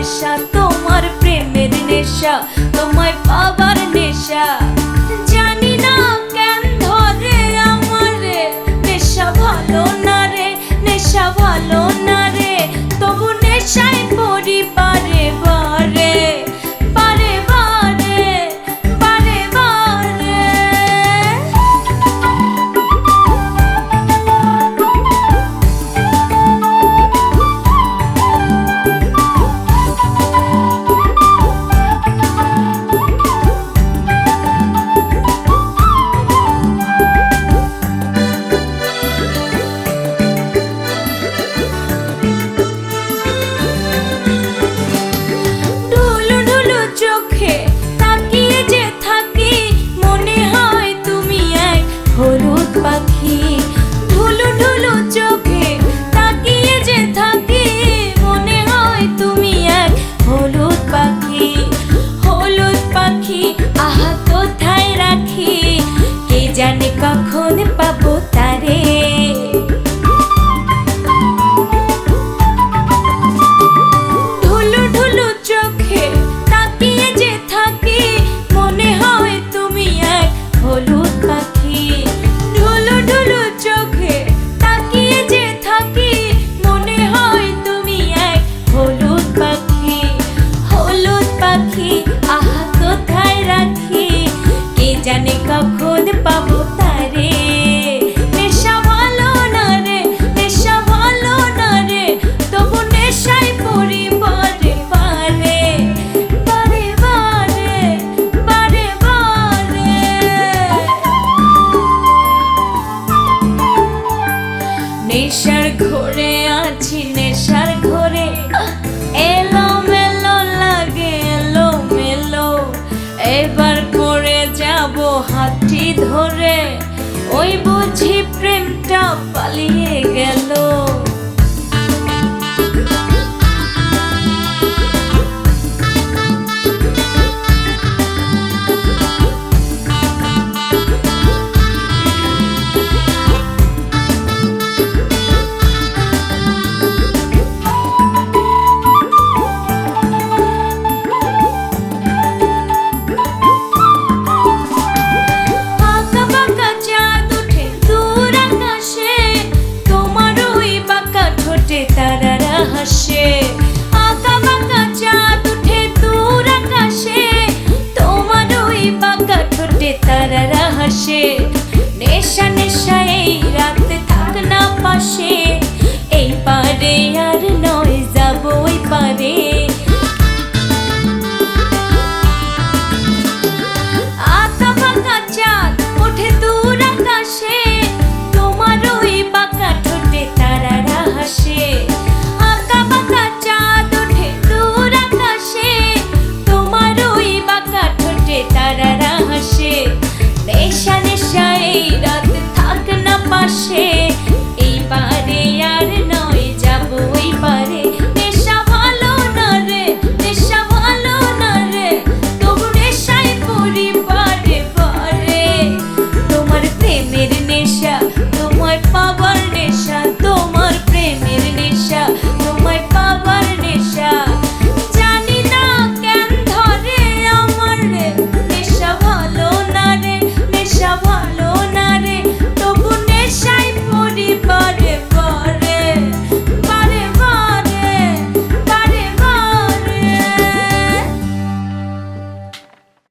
列車と নেশার ঘরে, আছি নেশার ঘরে। এলো মেলো লাগে এলো মেলো এবার করে যাব হাতি ধরে। ওই বুঝি প্রেমটা পালিয়ে গেল। achei.